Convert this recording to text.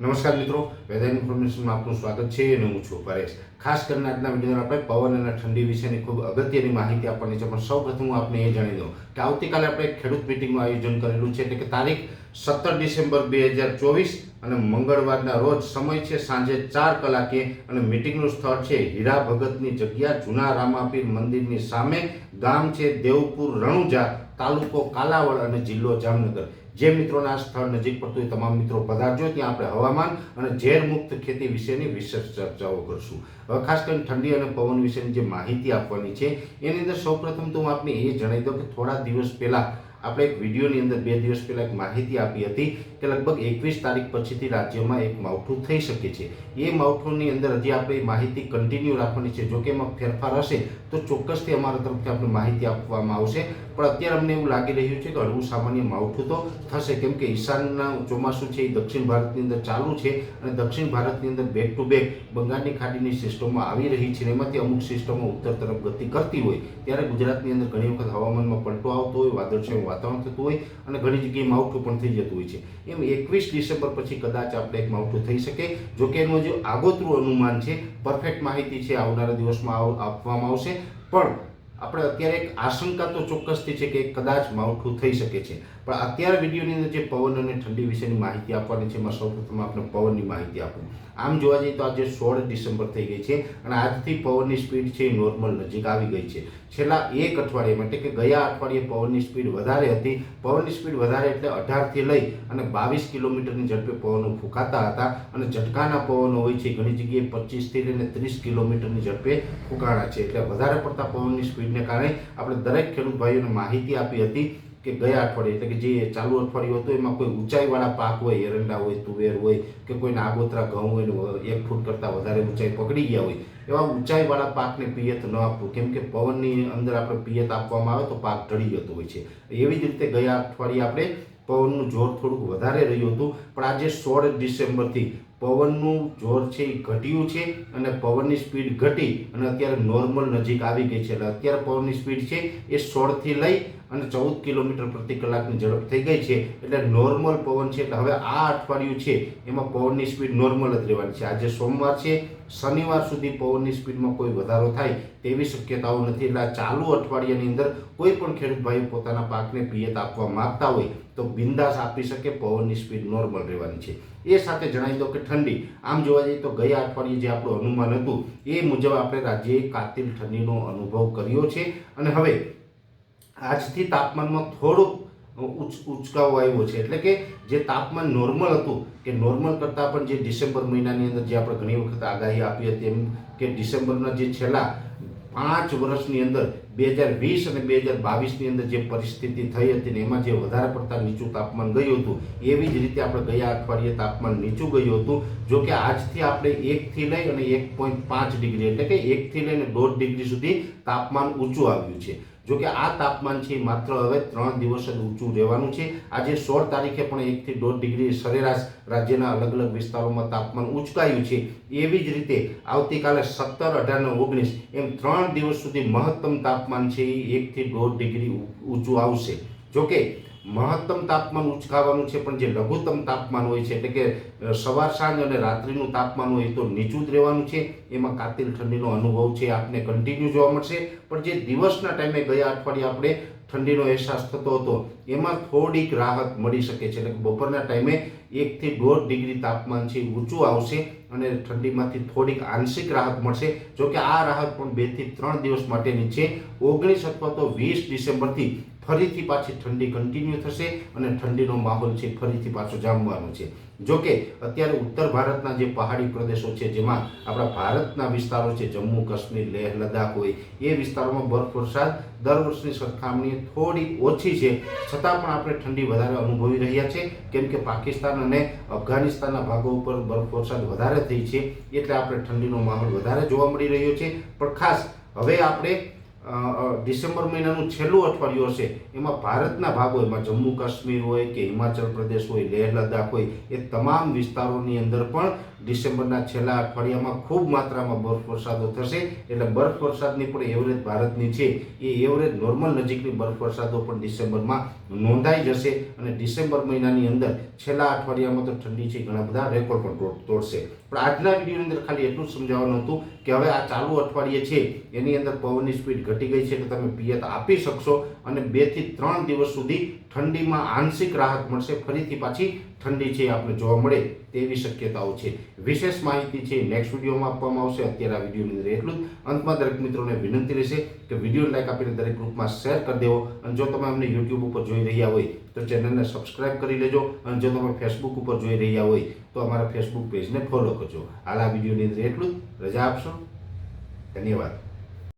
નમસ્કાર મિત્રો, વેધર ઇન્ફોર્મેશનમાં આપનું સ્વાગત છે અને હું છું પરેશ. ખાસ કરીને આજના વીડિયો આપણે પવન અને ઠંડી વિશેની ખૂબ અગત્યની માહિતી આપવાની છે, પણ સૌ પ્રથમ હું આપને એ જાણી દઉં કે આવતીકાલે આપણે ખેડૂત મિટિંગનું આયોજન કરેલું છે, એટલે કે તારીખ સત્તર ડિસેમ્બર બે હજાર ચોવીસ અને મંગળવારના રોજ સમય છે, સાંજે ચાર કલાકે અને મિટિંગનું સ્થળ છે, હીરા ભગતની જગ્યા, જૂના રામાપીર મંદિરની સામે ગામ છે, દેવપુર રણુજા તાલુકો કાલાવડ અને જિલ્લો જામનગર. જે મિત્રોના સ્થળ નજીક પડતું હોય તમામ મિત્રો પધારજો, ત્યાં આપણે હવામાન અને ઝેર મુક્ત ખેતી વિશેની વિશેષ ચર્ચાઓ કરશું. હવે ખાસ કરીને ઠંડી અને પવન વિશેની જે માહિતી આપવાની છે, એની અંદર સૌપ્રથમ તો હું આપને એ જણાવી દઉં કે થોડા દિવસ પહેલાં આપણે એક વિડીયોની અંદર બે દિવસ પહેલાં એક માહિતી આપી હતી કે લગભગ એકવીસ તારીખ પછીથી રાજ્યમાં એક માવઠું થઈ શકે છે. એ માવઠુંની અંદર હજી આપણે માહિતી કન્ટિન્યુ રાખવાની છે. જો કે એમાં ફેરફાર હશે, તો ચોક્કસથી અમારા તરફથી આપણે માહિતી આપવામાં આવશે. પણ અત્યારે અમને એવું લાગી રહ્યું છે કે હળવું સામાન્ય માવઠું તો થશે. કેમ કે ઈશાનના ચોમાસું છે, એ દક્ષિણ ભારતની અંદર ચાલુ છે અને દક્ષિણ ભારતની અંદર બેક ટુ બેક બંગાળની ખાડીની સિસ્ટમમાં આવી રહી છે એમાંથી અમુક સિસ્ટમો ઉત્તર તરફ ગતિ કરતી હોય. ત્યારે ગુજરાતની અંદર ઘણી વખત હવામાનમાં પલટો આવતો હોય, વાદળછાયું વાતાવરણ થતું હોય અને ઘણી જગ્યાએ માવઠું પણ થઈ જતું હોય છે. એમ એકવીસ ડિસેમ્બર પછી કદાચ આપણે એક માવઠું થઈ શકે. જો કે એનું જે આગોતરું અનુમાન છે પરફેક્ટ માહિતી છે, આવનારા દિવસમાં આપવામાં આવશે. પણ આપણે અત્યારે એક આશંકા તો ચોક્કસથી છે કે કદાચ માવઠું થઈ શકે છે. પણ અત્યારે વિડીયોની અંદર જે પવન અને ઠંડી વિશેની માહિતી આપવાની છે, એમાં સૌપ્રથમ આપણે પવનની માહિતી આપું. આમ જોવા જઈએ તો આજે સોળ ડિસેમ્બર થઈ ગઈ છે અને આજથી પવનની સ્પીડ છે એ નોર્મલ નજીક આવી ગઈ છે. છેલ્લા એક અઠવાડિયા માટે કે ગયા અઠવાડિયે પવનની સ્પીડ વધારે હતી. પવનની સ્પીડ વધારે એટલે અઢારથી લઈ અને બાવીસ કિલોમીટરની ઝડપે પવનો ફૂંકાતા હતા અને ઝટકાના પવનો હોય છે, ઘણી જગ્યાએ પચીસથી લઈને ત્રીસ કિલોમીટરની ઝડપે ફૂંકાણા છે. એટલે વધારે પડતા પવનની સ્પીડને કારણે આપણે દરેક ખેડૂત ભાઈઓને માહિતી આપી હતી કે ગયા અઠવાડિયે, એટલે કે જે ચાલુ અઠવાડિયું હતું, એમાં કોઈ ઊંચાઈવાળા પાક હોય, એરંડા હોય, તુવેર હોય, કે કોઈને આગોતરા ઘઉં હોય એક ફૂટ કરતાં વધારે ઊંચાઈ પકડી ગયા હોય, એવા ઊંચાઈવાળા પાકને પિયત ન આપવું. કેમ કે પવનની અંદર આપણે પિયત આપવામાં આવે તો પાક ઢળી જતો હોય છે. એવી જ રીતે ગયા અઠવાડિયે આપણે પવનનું જોર થોડુંક વધારે રહ્યું હતું, પણ આજે સોળ ડિસેમ્બરથી પવનનું જોર છે એ ઘટ્યું છે અને પવનની સ્પીડ ઘટી અને અત્યારે નોર્મલ નજીક આવી ગઈ છે. એટલે અત્યારે પવનની સ્પીડ છે એ સોળથી લઈ અને ચૌદ કિલોમીટર પ્રતિ કલાકની ઝડપ થઈ ગઈ છે. એટલે નોર્મલ પવન છે. એટલે હવે આ અઠવાડિયું છે, એમાં પવનની સ્પીડ નોર્મલ જ રહેવાની છે. આજે સોમવાર છે, શનિવાર સુધી પવનની સ્પીડમાં કોઈ વધારો થાય તેવી શક્યતાઓ નથી. એટલે ચાલુ અઠવાડિયાની અંદર કોઈ પણ ખેડૂત ભાઈ પોતાના પાકને પિયત આપવા માગતા હોય તો બિંદાસ આપી શકે, પવનની સ્પીડ નોર્મલ રહેવાની છે. એ સાથે જણાવી દો કે ઠંડી, આમ જોવા જઈએ તો ગયા અઠવાડિયે જે આપણું અનુમાન હતું, એ મુજબ આપણે રાજ્યએ કાતિલ ઠંડીનો અનુભવ કર્યો છે. અને હવે આજથી તાપમાનમાં થોડુંક ઉચ, ઉચકાવો આવ્યો છે. એટલે કે જે તાપમાન નોર્મલ હતું, કે નોર્મલ કરતાં પણ જે ડિસેમ્બર મહિનાની અંદર જે આપણે ઘણી વખત આગાહી આપી હતી એમ કે ડિસેમ્બરના જે છેલ્લા પાંચ વર્ષની અંદર બે હજાર વીસ અને બે હજાર બાવીસની અંદર જે પરિસ્થિતિ થઈ હતી ને એમાં જે વધારે પડતા નીચું તાપમાન ગયું હતું, એવી જ રીતે આપણે ગયા અઠવાડિયે તાપમાન નીચું ગયું હતું, જો કે આજથી આપણે એકથી લઈ અને એક પોઈન્ટ પાંચ ડિગ્રી એટલે કે એકથી લઈને દોઢ ડિગ્રી સુધી તાપમાન ઊંચું આવ્યું છે. જો કે આ તાપમાન છે માત્ર હવે ત્રણ દિવસ જ ઊંચું રહેવાનું છે. આજે સોળ તારીખે પણ એકથી દોઢ ડિગ્રી સરેરાશ રાજ્યના અલગ અલગ વિસ્તારોમાં તાપમાન ઉંચકાયું છે. એવી જ રીતે આવતીકાલે સત્તર, અઢાર ને ઓગણીસ એમ ત્રણ દિવસ સુધી મહત્તમ તાપમાન છે એ એકથી દોઢ ડિગ્રી ઊંચું આવશે. જો કે મહત્તમ તાપમાન ઉચકાવાનું છે, પણ જે લઘુત્તમ તાપમાન હોય છે, એટલે કે સવાર સાંજ અને રાત્રિનું તાપમાન હોય તો નીચું જ રહેવાનું છે. એમાં કાતિલ ઠંડીનો અનુભવ છે, આપને કન્ટિન્યુ જોવા મળશે. પણ જે દિવસના ટાઈમે ગયા અઠવાડિયે આપણે ઠંડીનો અહેસાસ થતો હતો, એમાં થોડીક રાહત મળી શકે છે. એટલે કે બપોરના ટાઈમે એકથી દોઢ ડિગ્રી તાપમાન છે ઊંચું આવશે અને ઠંડીમાંથી થોડીક આંશિક રાહત મળશે. જો કે આ રાહત પણ બેથી ત્રણ દિવસ માટેની છે. ઓગણીસ અથવા તો વીસ ડિસેમ્બરથી ફરીથી પાછી ઠંડી કન્ટિન્યુ થશે અને ઠંડીનો માહોલ છે ફરીથી પાછો જામવાનો છે. જો કે અત્યારે ઉત્તર ભારતના જે પહાડી પ્રદેશો છે, જેમાં આપણા ભારતના વિસ્તારો છે, જમ્મુ, કાશ્મીર, લેહ, લદ્દાખ હોય, એ વિસ્તારોમાં બરફ વરસાદ દર વર્ષની સરખામણીએ થોડી ઓછી છે. છતાં પણ આપણે ઠંડી વધારે અનુભવી રહ્યા છે. કેમ કે પાકિસ્તાન અને અફઘાનિસ્તાનના ભાગો ઉપર બરફ વરસાદ વધારે થઈ છે, એટલે આપણે ઠંડીનો માહોલ વધારે જોવા મળી રહ્યો છે. પણ ખાસ હવે આપણે ડિસેમ્બર મહિનાનું છેલ્લું અઠવાડિયું હશે. એમાં ભારતના ભાગો એમાં જમ્મુ કાશ્મીર હોય કે હિમાચલ પ્રદેશ હોય, લેહ લદ્દાખ હોય, એ તમામ વિસ્તારોની અંદર પણ ડિસેમ્બરના છેલ્લા અઠવાડિયામાં ખૂબ માત્રામાં બરફ વરસાદો થશે. એટલે બરફ વરસાદની પણ એવરેજ ભારતની છે. એ એવરેજ નોર્મલ નજીકની બરફ વરસાદો પણ ડિસેમ્બરમાં નોંધાઈ જશે અને ડિસેમ્બર મહિનાની અંદર છેલ્લા અઠવાડિયામાં તો ઠંડી છે, ઘણા બધા રેકોર્ડ પણ તોડશે. પણ આજના વિડીયોની અંદર ખાલી એટલું સમજાવવાનું હતું કે હવે આ ચાલુ અઠવાડિયે છે. એની અંદર પવનની સ્પીડ ઘટી ગઈ છે કે તમે પિયત આપી શકશો અને બેથી ત્રણ દિવસ સુધી ઠંડીમાં આંશિક રાહત મળશે. ફરીથી પાછી ઠંડી છે આપણે જોવા મળે તેવી શક્યતાઓ છે. વિશેષ માહિતી છે નેક્સ્ટ વિડીયોમાં આપવામાં આવશે. અત્યારે આ વિડીયોની અંદર એટલું જ. અંતમાં દરેક મિત્રોને વિનંતી રહેશે કે વીડિયો લાઈક આપીને દરેક ગ્રુપમાં શેર કરી દેવો. અને જો તમે અમને યુટ્યુબ ઉપર જોઈ રહ્યા હોય તો ચેનલને સબસ્ક્રાઇબ કરી લેજો. અને જો તમે ફેસબુક ઉપર જોઈ રહ્યા હોય તો અમારા ફેસબુક પેજને ફોલો કરજો. હાલ આ વિડીયોની અંદર એટલું જ. રજા આપશો. ધન્યવાદ.